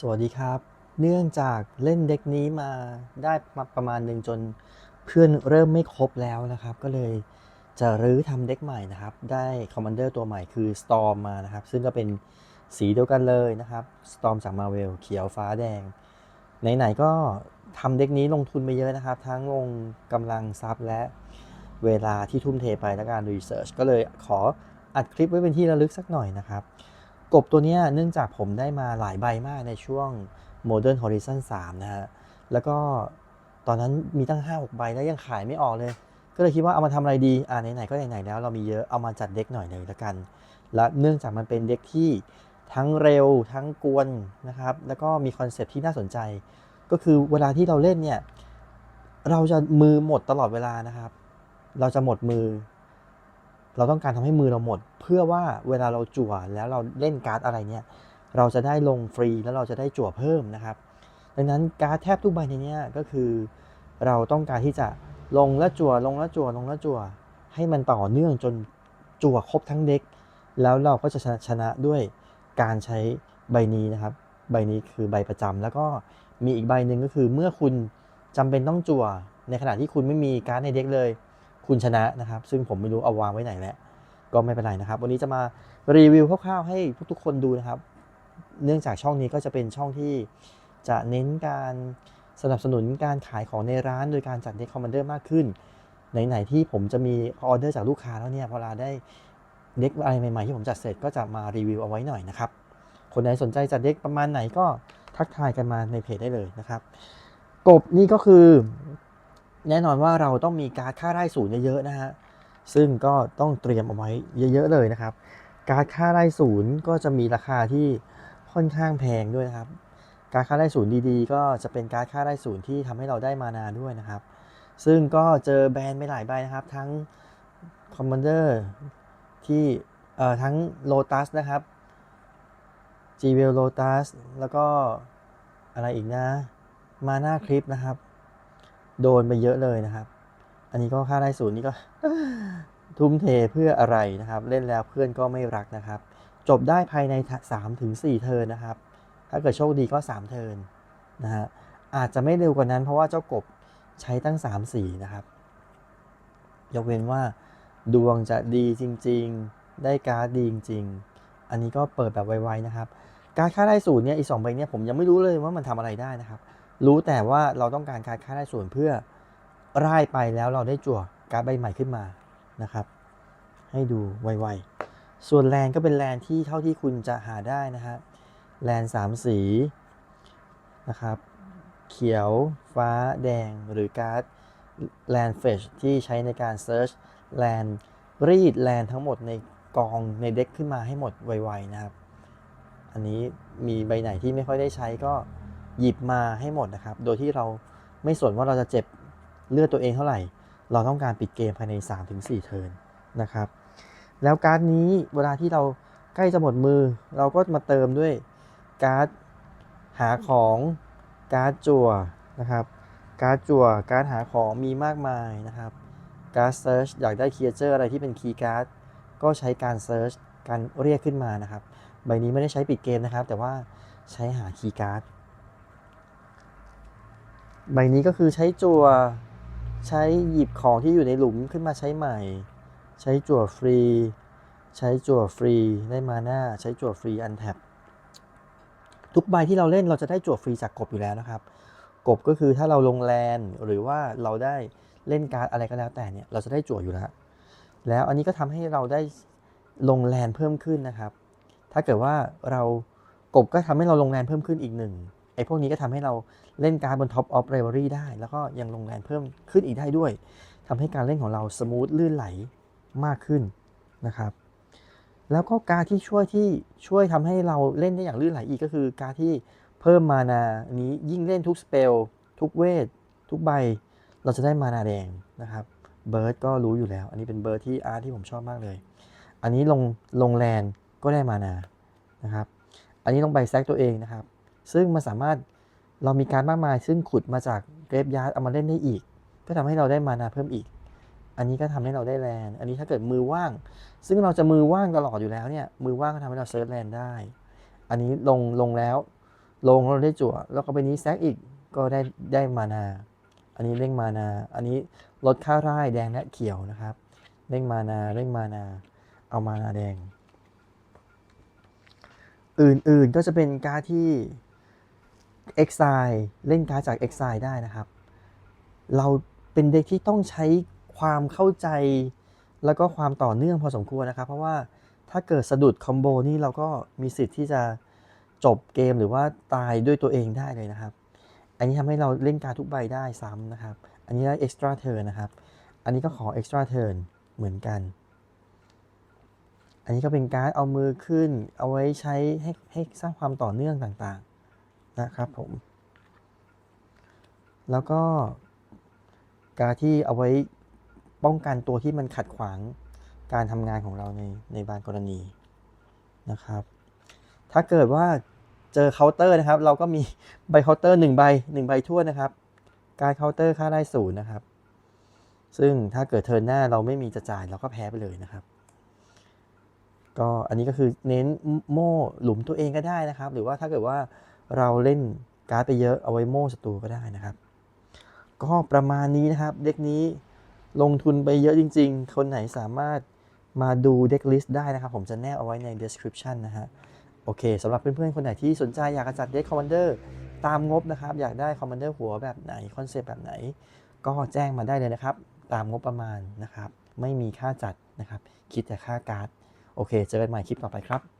สวัสดีครับ เนื่องจากเล่นเด็กนี้มาได้มาประมาณหนึ่งจนเพื่อนเริ่มไม่ครบแล้วนะครับ ก็เลยจะรื้อทำเด็กใหม่นะครับ ได้คอมมานเดอร์ตัวใหม่คือ Storm มานะครับ ซึ่งก็เป็นสีเดียวกันเลยนะครับ Storm จาก Marvel เขียวฟ้าแดง ไหนๆก็ทำเด็กนี้ลงทุนไปเยอะนะครับ ทั้งลงกำลังทรัพย์และเวลาที่ทุ่มเทไปและการรีเสิร์ชก็เลยขออัดคลิปไว้เป็นที่ระลึกสักหน่อยนะครับ กบตัวนี้เนื่องจากผมได้มาหลายใบมากในช่วง Modern Horizon 3 นะฮะ แล้วก็ตอนนั้นมีตั้ง 5-6 ใบแล้วยังขายไม่ออกเลย ก็เลยคิดว่าเอามาทำอะไรดี อ่าไหนๆก็ไหนๆแล้วเรามีเยอะเอามาจัดเด็กหน่อยเลยละกัน และเนื่องจากมันเป็นเด็กที่ทั้งเร็วทั้งกวนนะครับ แล้วก็มีคอนเซปต์ที่น่าสนใจ ก็คือเวลาที่เราเล่นเนี่ย เราจะมือหมดตลอดเวลานะครับ เราจะหมดมือ เราต้องการทำให้มือเราหมด เพื่อว่าเวลาเราจั่วแล้วเราเล่นการ์ดอะไรเนี่ย เราจะได้ลงฟรีแล้วเราจะได้จั่วเพิ่มนะครับ ดังนั้นการ์ดแทบทุกใบในนี้ก็คือ เราต้องการที่จะลงและจั่วลงและจั่วลงและจั่ว ให้มันต่อเนื่องจนจั่วครบทั้งเด็ก แล้วเราก็จะชนะชนะด้วยการใช้ใบนี้นะครับ ใบนี้คือใบประจำแล้วก็มีอีกใบหนึ่งก็คือเมื่อคุณจำเป็นต้องจั่ว ในขณะที่คุณไม่มีการ์ดในเด็กเลย คุณชนะนะครับ ซึ่งผมไม่รู้เอาวางไว้ไหนแล้วก็ไม่เป็นไรนะครับ วันนี้จะมารีวิวคร่าวๆให้ทุกๆคนดูนะครับ เนื่องจากช่องนี้ก็จะเป็นช่องที่จะเน้นการสนับสนุนการขายของในร้านโดยการจัดเด็กคอมมานเดอร์มากขึ้นไหนๆที่ผมจะมีออเดอร์จากลูกค้าแล้วเนี่ยพอเราได้เด็กอะไรใหม่ๆที่ผมจัดเสร็จก็จะมารีวิวเอาไว้หน่อยนะครับ คนไหนสนใจจัดเด็กประมาณไหนก็ทักทายกันมาในเพจได้เลยนะครับ กบนี่ก็คือ แน่นอนว่าเราต้องมีการค่าไร่ศูนย์เยอะๆนะฮะซึ่งก็ต้องเตรียมเอาไว้เยอะๆเลยนะครับ การค่าไร่ศูนย์ก็จะมีราคาที่ค่อนข้างแพงด้วยนะครับ การค่าไร่ศูนย์ดีๆ ก็จะเป็นการค่าไร่ศูนย์ที่ทำให้เราได้มานาด้วยนะครับ ซึ่งก็เจอแบรนด์ไปหลายใบนะครับ ทั้ง Commander ที่เอ่อทั้ง Lotus นะครับ g w e l Lotus แล้วก็อะไรอีกนะมาน้าคลิปนะครับ โดนไปเยอะเลยนะครับ อันนี้ก็ค่าได้ศูนย์นี่ก็ ทุ่มเทเพื่ออะไรนะครับ เล่นแล้วเพื่อนก็ไม่รักนะครับ จบได้ภายใน3ถึง4เทิร์นนะครับ ถ้าเกิดโชคดีก็ 3 เทิร์นนะฮะอาจจะไม่เร็วกว่านั้นเพราะว่าเจ้ากบใช้ตั้ง 3 สีนะครับ ยกเว้นว่า ดวงจะดีจริง ๆ ได้การ์ดดีจริง ๆ อันนี้ก็เปิดแบบไวๆนะครับ การค่าได้ศูนย์เนี่ยอีกสองใบเนี่ยผมยังไม่รู้เลยว่ามันทำอะไรได้นะครับ รู้แต่ว่าเราต้องการการค่าได้ศูนเพื่อร่ายไปแล้วเราได้จั่วการใบใหม่ขึ้นมานะครับ ให้ดูไวๆ ส่วนแลนก็เป็นแลนที่เท่าที่คุณจะหาได้นะฮะแลนสามสีนะครับเขียวฟ้าแดงหรือการ์ดแลนเฟชที่ใช้ในการเซิร์ชแลนรีดแลนทั้งหมดในกองในเด็กขึ้นมาให้หมดไวๆนะครับ อันนี้มีใบไหนที่ไม่ค่อยได้ใช้ก็ หยิบมาให้หมดนะครับ โดยที่เราไม่สนว่าเราจะเจ็บเลือดตัวเองเท่าไหร่ เราต้องการปิดเกมภายใน 3-4 เทิร์นนะครับ แล้วการ์ดนี้เวลาที่เราใกล้จะหมดมือ เราก็มาเติมด้วยการ์ดหาของการ์ดจั่วนะครับ การ์ดจั่วการ์ดหาของมีมากมายนะครับ การ์ดเซิร์ชอยากได้คีย์เจอร์อะไรที่เป็นคีย์การ์ดก็ใช้การเซิร์ชการเรียกขึ้นมานะครับ ใบนี้ไม่ได้ใช้ปิดเกมนะครับ แต่ว่าใช้หาคีย์การ์ด ใบนี้ก็คือใช้จั่วใช้หยิบของที่อยู่ในหลุมขึ้นมาใช้ใหม่ ใช้จั่วฟรี ใช้จั่วฟรีได้มาหน้า ใช้จั่วฟรีอันแท็บทุกใบที่เราเล่นเราจะได้จั่วฟรีจากกบอยู่แล้วนะครับ กบก็คือถ้าเราลงแลนหรือว่าเราได้เล่นการ์ดอะไรก็แล้วแต่เนี่ยเราจะได้จั่วอยู่แล้ว แล้วอันนี้ก็ทำให้เราได้ลงแลนเพิ่มขึ้นนะครับ ถ้าเกิดว่าเรากบก็ทำให้เราลงแลนเพิ่มขึ้นอีกหนึ่ง ไอ้พวกนี้ก็ทำให้เราเล่นการ์ดบน Top of Rivalry ได้ แล้วก็ยังลงแลนเพิ่มขึ้นอีกได้ด้วยทำให้การเล่นของเราสมูทลื่นไหลมากขึ้นนะครับ แล้วก็การที่ช่วยที่ช่วยทำให้เราเล่นได้อย่างลื่นไหลอีกก็คือการที่เพิ่มมานานี้ยิ่งเล่นทุกสเปลทุกเวท ทุกใบ เราจะได้มานาแดงนะครับเบิร์ดก็รู้อยู่แล้ว อันนี้เป็นเบิร์ดที่อาร์ที่ผมชอบมากเลย อันนี้ลงลงแลนก็ได้มานานะครับ อันนี้ลงใบแซกตัวเองนะครับ ซึ่งมันสามารถเรามีการมากมาย ซึ่งขุดมาจากเกรฟยาร์ดเอามาเล่นได้อีกก็ทำให้เราได้มานาเพิ่มอีก อันนี้ก็ทำให้เราได้แลนอันนี้ถ้าเกิดมือว่าง ซึ่งเราจะมือว่างตลอดอยู่แล้วเนี่ยมือว่างก็ทำให้เราเซิร์ชแลนได้ อันนี้ลงลงแล้ว ลงเราได้จั่ว แล้วก็ไปนี้แซกอีกก็ได้ได้มานา อันนี้เร่งมานา อันนี้ลดค่าร่ายแดงและเขียวนะครับเร่งมานาเร่งมานา เอามานาแดง อื่นๆก็จะเป็นการที่ Exile เล่นการ์ดจาก Exile ได้นะครับ เราเป็นเด็กที่ต้องใช้ความเข้าใจแล้วก็ความต่อเนื่องพอสมควรนะครับ เพราะว่าถ้าเกิดสะดุดคอมโบนี่เราก็มีสิทธิ์ที่จะจบเกมหรือว่าตายด้วยตัวเองได้เลยนะครับ อันนี้ทำให้เราเล่นการดทุกใบได้ซ้ำนะครับ อันนี้ได้ extra turn นะครับ อันนี้ก็ขอ extra turn เหมือนกัน อันนี้ก็เป็นการดเอามือขึ้นเอาไว้ใช้ให้ให้สร้างความต่อเนื่องต่างๆ นะครับผม แล้วก็การที่เอาไว้ป้องกันตัวที่มันขัดขวางการทำงานของเราในในบางกรณีนะครับ ถ้าเกิดว่าเจอเคาน์เตอร์นะครับ เราก็มีใบเคาน์เตอร์หนึ่งใบหนึ่งใบทั่วนนะครับ การเคาน์เตอร์ค่าได้ศูนย์นะครับ ซึ่งถ้าเกิดเทิร์นหน้าเราไม่มีจะจ่ายเราก็แพ้ไปเลยนะครับ ก็อันนี้ก็คือเน้นโม่หลุมตัวเองก็ได้นะครับ หรือว่าถ้าเกิดว่า เราเล่นการ์ดไปเยอะเอาไว้โม่ศัตรูก็ได้นะครับ ก็ประมาณนี้นะครับ เด็กนี้ลงทุนไปเยอะจริง ๆ คนไหนสามารถมาดูเด็กลิสต์ได้นะครับ ผมจะแนบเอาไว้ใน description นะฮะโอเคสำหรับเพื่อนๆ คนไหนที่สนใจอยากจะจัดเด็กคอมมานเดอร์ตามงบนะครับ อยากได้คอมมานเดอร์หัวแบบไหน คอนเซปต์แบบไหน ก็แจ้งมาได้เลยนะครับ ตามงบประมาณนะครับ ไม่มีค่าจัดนะครับ คิดแต่ค่าการ์ด โอเค เจอกันใหม่คลิปต่อไปครับ